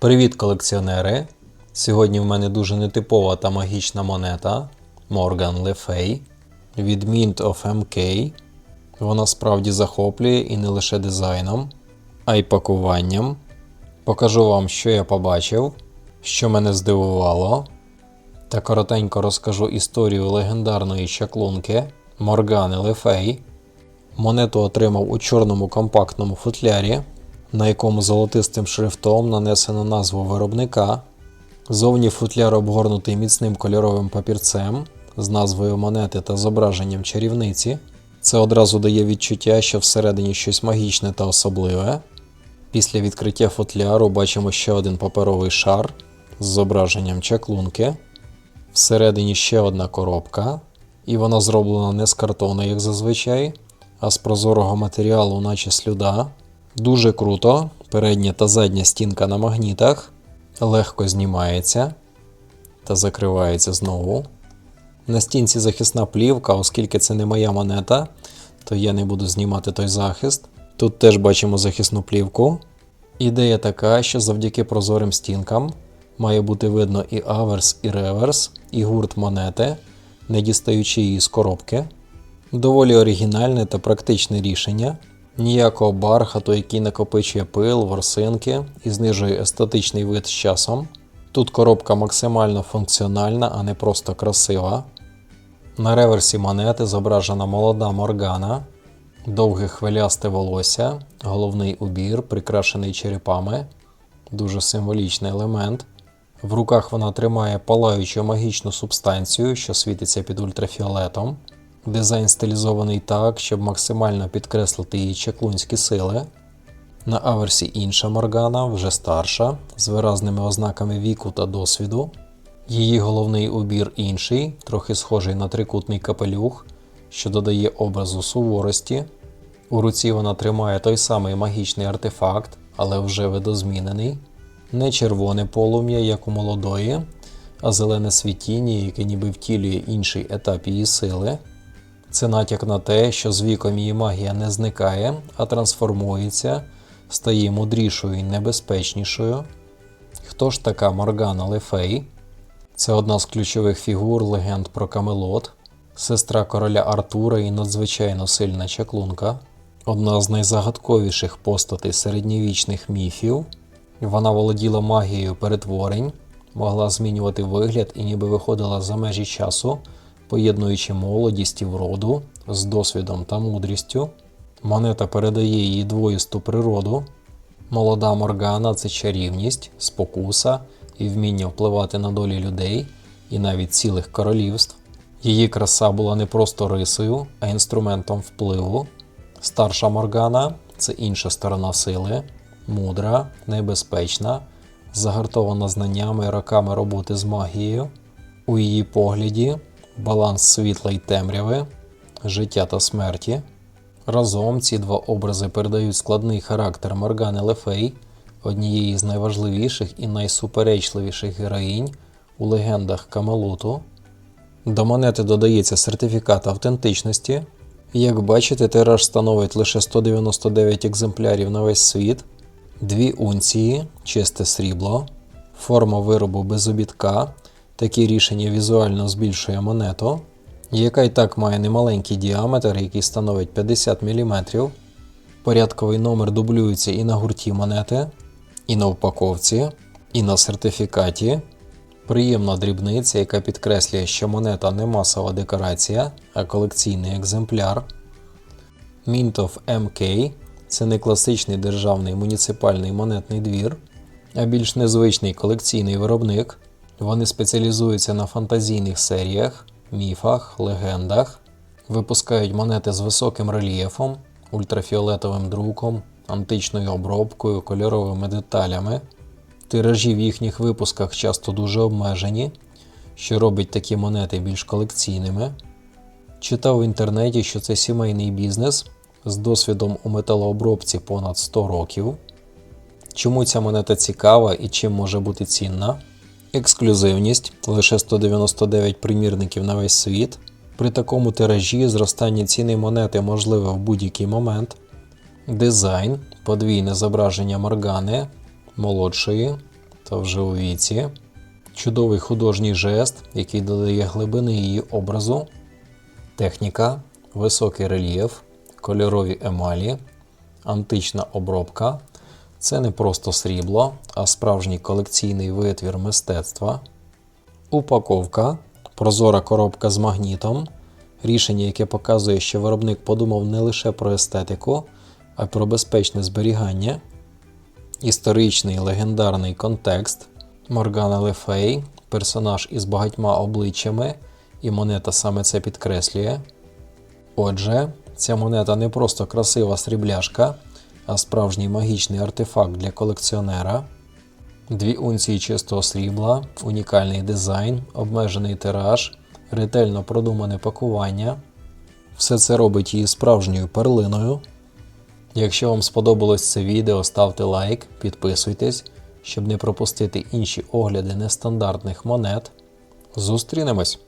Привіт, колекціонери! Сьогодні в мене дуже нетипова та магічна монета Morgan Le Fay від Mint of MK. Вона справді захоплює і не лише дизайном, а й пакуванням. Покажу вам, що я побачив, що мене здивувало, та коротенько розкажу історію легендарної чаклунки Моргани Fay. Монету отримав у чорному компактному футлярі, на якому золотистим шрифтом нанесено назву виробника. Зовні футляр обгорнутий міцним кольоровим папірцем з назвою монети та зображенням чарівниці. Це одразу дає відчуття, що всередині щось магічне та особливе. Після відкриття футляру бачимо ще один паперовий шар з зображенням чаклунки. Всередині ще одна коробка, і вона зроблена не з картону, як зазвичай, а з прозорого матеріалу, наче слюда. Дуже круто. Передня та задня стінка на магнітах легко знімається та закривається знову. На стінці захисна плівка, оскільки це не моя монета, то я не буду знімати той захист. Тут теж бачимо захисну плівку. Ідея така, що завдяки прозорим стінкам має бути видно і аверс, і реверс, і гурт монети, не дістаючи її з коробки. Доволі оригінальне та практичне рішення. Ніякого бархату, який накопичує пил, ворсинки і знижує естетичний вид з часом. Тут коробка максимально функціональна, а не просто красива. На реверсі монети зображена молода моргана, довге хвилясте волосся, головний убір, прикрашений черепами, дуже символічний елемент. В руках вона тримає палаючу магічну субстанцію, що світиться під ультрафіолетом. Дизайн стилізований так, щоб максимально підкреслити її чаклунські сили. На аверсі інша Моргана, вже старша, з виразними ознаками віку та досвіду. Її головний убір інший, трохи схожий на трикутний капелюх, що додає образу суворості. У руці вона тримає той самий магічний артефакт, але вже видозмінений. Не червоне полум'я, як у молодої, а зелене світіння, яке ніби втілює інший етап її сили. Це натяк на те, що з віком її магія не зникає, а трансформується, стає мудрішою і небезпечнішою. Хто ж така Моргана Лефей? Це одна з ключових фігур легенд про Камелот, сестра короля Артура і надзвичайно сильна чаклунка, одна з найзагадковіших постатей середньовічних міфів. Вона володіла магією перетворень, могла змінювати вигляд і ніби виходила за межі часу поєднуючи молодість і вроду з досвідом та мудрістю. Монета передає її двоїсту природу. Молода Моргана це чарівність, спокуса і вміння впливати на долі людей і навіть цілих королівств. Її краса була не просто рисою, а інструментом впливу. Старша Моргана це інша сторона сили, мудра, небезпечна, загартована знаннями і роками роботи з магією. У її погляді баланс світла й темряви, життя та смерті. Разом ці два образи передають складний характер Моргани Лефей, однієї з найважливіших і найсуперечливіших героїнь у легендах Камелоту. До монети додається сертифікат автентичності. Як бачите, тираж становить лише 199 екземплярів на весь світ, 2 унції, чисте срібло, форма виробу без обідка, Таке рішення візуально збільшує монету, яка і так має немаленький діаметр, який становить 50 мм. Порядковий номер дублюється і на гурті монети, і на упаковці, і на сертифікаті. Приємна дрібниця, яка підкреслює, що монета не масова декорація, а колекційний екземпляр. Mint of MK це не класичний державний муніципальний монетний двір, а більш незвичний колекційний виробник. Вони спеціалізуються на фантазійних серіях, міфах, легендах, випускають монети з високим рельєфом, ультрафіолетовим друком, античною обробкою, кольоровими деталями. Тиражі в їхніх випусках часто дуже обмежені, що робить такі монети більш колекційними. Читав в інтернеті, що це сімейний бізнес з досвідом у металообробці понад 100 років. Чому ця монета цікава і чим може бути цінна? Ексклюзивність лише 199 примірників на весь світ. При такому тиражі зростання ціни монети можливе в будь-який момент. Дизайн, подвійне зображення Моргани, молодшої, та вже у віці. Чудовий художній жест, який додає глибини її образу. Техніка, високий рельєф, кольорові емалі, антична обробка. Це не просто срібло, а справжній колекційний витвір мистецтва. Упаковка, прозора коробка з магнітом, рішення, яке показує, що виробник подумав не лише про естетику, а й про безпечне зберігання. Історичний легендарний контекст. Моргана Лефей, персонаж із багатьма обличчями, і монета саме це підкреслює. Отже, ця монета не просто красива срібляшка, а справжній магічний артефакт для колекціонера. Дві унції чистого срібла, унікальний дизайн, обмежений тираж, ретельно продумане пакування. Все це робить її справжньою перлиною. Якщо вам сподобалось це відео, ставте лайк, підписуйтесь, щоб не пропустити інші огляди нестандартних монет. Зустрінемось!